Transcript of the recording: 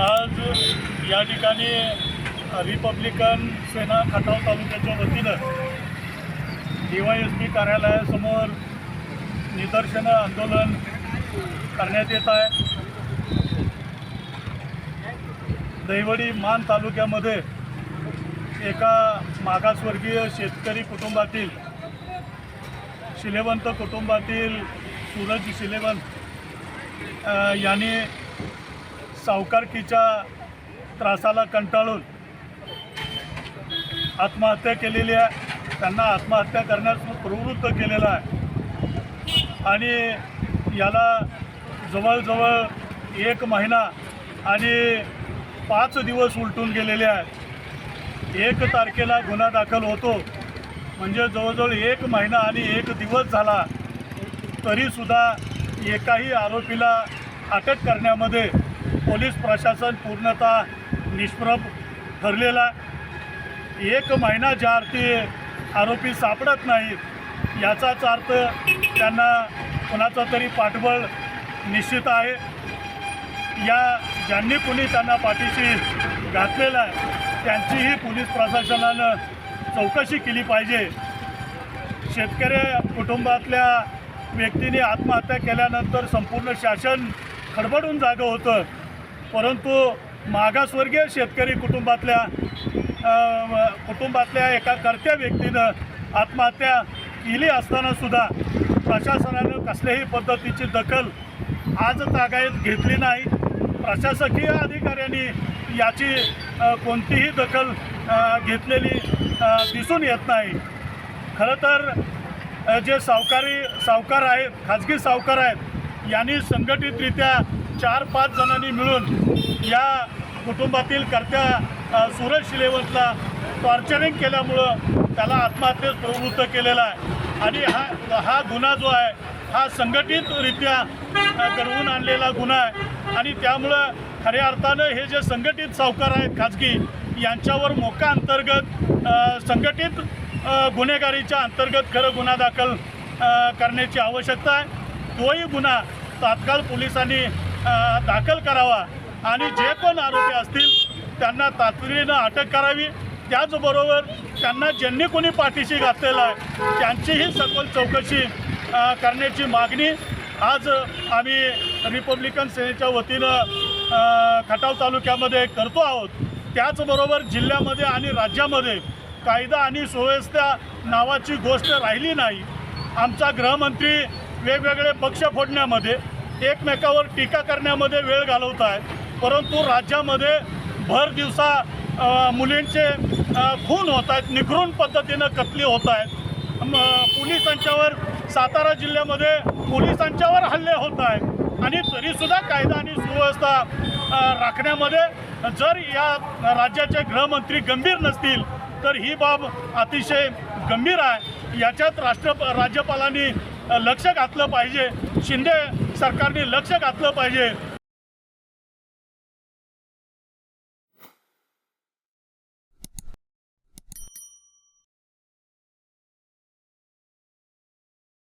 आज या ठिकाणी रिपब्लिकन सेना खटाव तालुक्याच्या वतीनं डी वाय एस पी कार्यालयासमोर निदर्शनं आंदोलन करण्यात येत आहे. दैवडी मान तालुक्यामध्ये एका मागासवर्गीय शेतकरी कुटुंबातील शिलेवंत कुटुंबातील सूरज शिलेवंत यांनी सावकारकीच्या त्रासाला कंटाळून आत्महत्या केलेली आहे. त्यांना आत्महत्या करण्यास प्रवृत्त केलेलं आहे. आणि याला जवळजवळ एक महिना आणि पाच दिवस उलटून गेलेले आहेत. एक तारखेला गुन्हा दाखल होतो. म्हणजे जवळजवळ एक महिना आणि एक दिवस झाला तरीसुद्धा एकाही आरोपीला अटक करण्यामध्ये पोलीस प्रशासन पूर्णतः निष्प्रभ ठरलेला एक महिना ज्या अर्थी आरोपी सापडत नाहीत याचाच अर्थ त्यांना कोणाचा तरी पाठबळ निश्चित आहे. या ज्यांनी कुणी त्यांना पाठीशी घातलेलं आहे त्यांचीही पोलीस प्रशासनानं चौकशी केली पाहिजे. शेतकरी कुटुंबातल्या व्यक्तीने आत्महत्या केल्यानंतर संपूर्ण शासन खडबडून जागं होतं. परंतु मागासवर्गीय शेतकरी कुटुंबातल्या कुटुंबातल्या एका कर्त्या व्यक्तीनं आत्महत्या केली असतानासुद्धा प्रशासनानं कसल्याही पद्धतीची दखल आज तागायत घेतली नाही. प्रशासकीय अधिकाऱ्यांनी याची कोणतीही दखल घेतलेली दिसून येत नाही. खरं तर जे सावकारी सावकार आहेत खाजगी सावकार आहेत यांनी संघटितरित्या चार पाच जणांनी मिळून या कुटुंबातील कर्त्या सूरज शिलेवंतला टॉर्चरिंग केल्यामुळं त्याला आत्महत्येस प्रवृत्त केलेला आहे. आणि हा हा गुन्हा जो आहे हा संघटितरित्या घडवून आणलेला गुन्हा आहे. आणि त्यामुळं खऱ्या अर्थानं हे जे संघटित सावकार आहेत खाजगी यांच्यावर मोका अंतर्गत संघटित गुन्हेगारीच्या अंतर्गत खरं गुन्हा दाखल करण्याची आवश्यकता आहे. तोही गुन्हा तात्काळ पोलिसांनी दाखल करावा. आणि जे कोण आरोपी असतील त्यांना तातडीनं अटक करावी. त्याचबरोबर त्यांना ज्यांनी कोणी पाठीशी घातलेलं आहे त्यांचीही सखोल चौकशी करण्याची मागणी. आज आम्ही रिपब्लिकन सेनेच्या वतीनं खटाव तालुक्यामध्ये करतो आहोत. त्याचबरोबर जिल्ह्यामध्ये आणि राज्यामध्ये कायदा आणि सुव्यवस्था नावाची गोष्ट राहिली नाही. आमचा गृहमंत्री वेगवेगळे पक्ष फोडण्यामध्ये एकमेकावर टीका करण्यामध्ये वेळ घालवत आहे परंतु राज्यामध्ये भर दिवसा मुलींचे खून होत आहेत निखरून पद्धतीनं कत्ली होत आहेत. पोलिसांच्यावर सातारा जिल्ह्यामध्ये पोलिसांच्यावर हल्ले होत आहेत. आणि तरीसुद्धा कायदा आणि सुव्यवस्था राखण्यामध्ये जर या राज्याचे गृहमंत्री गंभीर नसतील तर ही बाब अतिशय गंभीर आहे. याच्यात राष्ट्र राज्यपालांनी लक्ष घातलं पाहिजे. शिंदे सरकारने लक्ष घातलं पाहिजे.